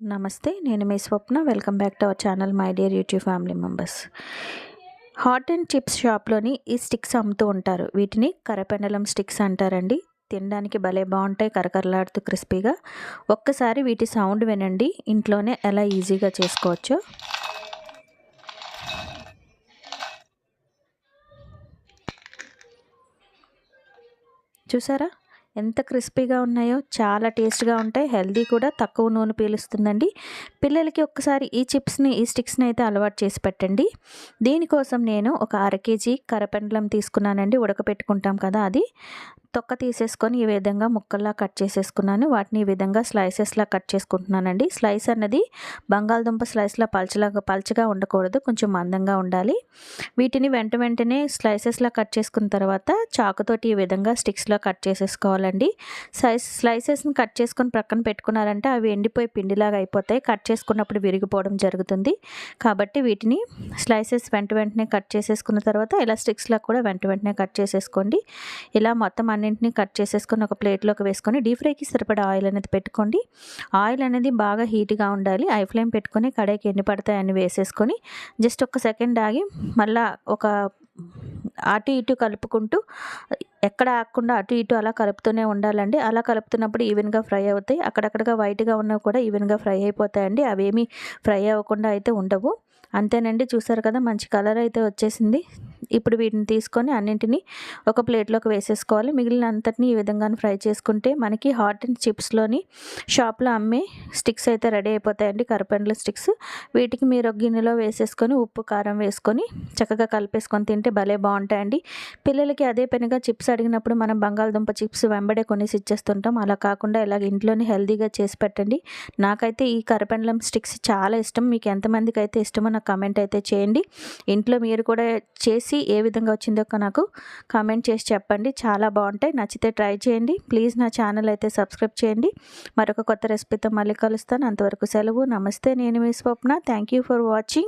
నమస్తే నేను మీ Swapna. Welcome back to our channel my dear YouTube family members. Hot and chips షాప్లోని ఈ sticks అమ్ముతూ ఉంటారు. వీటిని కరపెండలం స్టిక్స్ అంటారండి. తినడానికి భలే బాగుంటాయి కరకరలాడుతూ క్రిస్పీగా. ఒక్కసారి వీటి సౌండ్ వినండి. ఇంట్లోనే ఎలా ఈజీగా చేసుకోవచ్చో. చూసారా? ఎంత క్రిస్పీగా ఉన్నాయో చాలా టేస్ట్గా ఉంటాయి. హెల్దీ కూడా తక్కువ నూనె పీలుస్తుందండి. పిల్లలకి ఒక్కసారి ఈ చిప్స్ని ఈ స్టిక్స్ని అయితే అలవాటు చేసి పెట్టండి. దీనికోసం నేను ఒక అర కేజీ కరపెండలం తీసుకున్నానండి. ఉడకపెట్టుకుంటాం కదా అది. తొక్క తీసేసుకొని ఈ విధంగా ముక్కల్లా కట్ చేసేసుకున్నాను. వాటిని ఈ విధంగా స్లైసెస్లా కట్ చేసుకుంటున్నానండి. స్లైస్ అన్నది బంగాళదుంప స్లైస్లా పల్చలాగా పల్చగా ఉండకూడదు. కొంచెం మందంగా ఉండాలి. వీటిని వెంట వెంటనే స్లైసెస్లా కట్ చేసుకున్న తర్వాత చాకుతోటి ఈ విధంగా స్టిక్స్లో కట్ చేసేసుకోవాలండి. స్లైస్ స్లైసెస్ని కట్ చేసుకొని ప్రక్కన పెట్టుకున్నారంటే అవి ఎండిపోయి పిండిలాగా అయిపోతాయి. కట్ చేసుకున్నప్పుడు విరిగిపోవడం జరుగుతుంది. కాబట్టి వీటిని స్లైసెస్ వెంట వెంటనే కట్ చేసేసుకున్న తర్వాత ఇలా స్టిక్స్లో కూడా వెంట వెంటనే కట్ చేసేసుకోండి. ఇలా మొత్తం అన్నింటినీ కట్ చేసేసుకొని ఒక ప్లేట్లోకి వేసుకొని డీప్ ఫ్రైకి సరిపడా ఆయిల్ అనేది పెట్టుకోండి. ఆయిల్ అనేది బాగా హీట్గా ఉండాలి. ఐ ఫ్లేమ్ పెట్టుకొని కడాయికి ఎన్ని పడతాయని వేసేసుకొని జస్ట్ ఒక సెకండ్ ఆగి మళ్ళా ఒక అటు ఇటు కలుపుకుంటూ ఎక్కడ ఆగకుండా అటు ఇటు అలా కలుపుతూనే ఉండాలండి. అలా కలుపుతున్నప్పుడు ఈవెన్గా ఫ్రై అవుతాయి. అక్కడక్కడగా వైట్గా ఉన్నవి కూడా ఈవెన్గా ఫ్రై అయిపోతాయండి. అవేమీ ఫ్రై అవ్వకుండా అయితే ఉండవు. అంతేనండి. చూసారు కదా మంచి కలర్ అయితే వచ్చేసింది. ఇప్పుడు వీటిని తీసుకొని అన్నింటినీ ఒక ప్లేట్లోకి వేసేసుకోవాలి. మిగిలిన అంతటిని ఈ విధంగా ఫ్రై చేసుకుంటే మనకి హాట్ అండ్ చిప్స్లోని షాప్లో అమ్మే స్టిక్స్ అయితే రెడీ అయిపోతాయండి. కరపెండ్ల స్టిక్స్. వీటికి మీరు ఒక గిన్నెలో వేసేసుకొని ఉప్పు కారం వేసుకొని చక్కగా కలిపేసుకొని తింటే భలే బాగుంటాయండి. పిల్లలకి అదే పనిగా చిప్స్ అడిగినప్పుడు మనం బంగాళదుంప చిప్స్ వెంబడే కొనేసి ఇచ్చేస్తుంటాం. అలా కాకుండా ఇలాగ ఇంట్లోనే హెల్తీగా చేసి పెట్టండి. నాకైతే ఈ కరపెండలం స్టిక్స్ చాలా ఇష్టం. మీకు ఎంతమందికి అయితే ఇష్టమో నాకు కమెంట్ అయితే చేయండి. ఇంట్లో మీరు కూడా చేసి ఏ విధంగా వచ్చిందో నాకు కామెంట్ చేసి చెప్పండి. చాలా బాగుంటాయి. నచ్చితే ట్రై చేయండి. ప్లీజ్ నా ఛానల్ అయితే సబ్స్క్రైబ్ చేయండి. మరొక కొత్త రెసిపీతో మళ్ళీ కలుస్తాను. అంతవరకు సెలవు. నమస్తే. నేను మీ Swapna. Thank you for watching.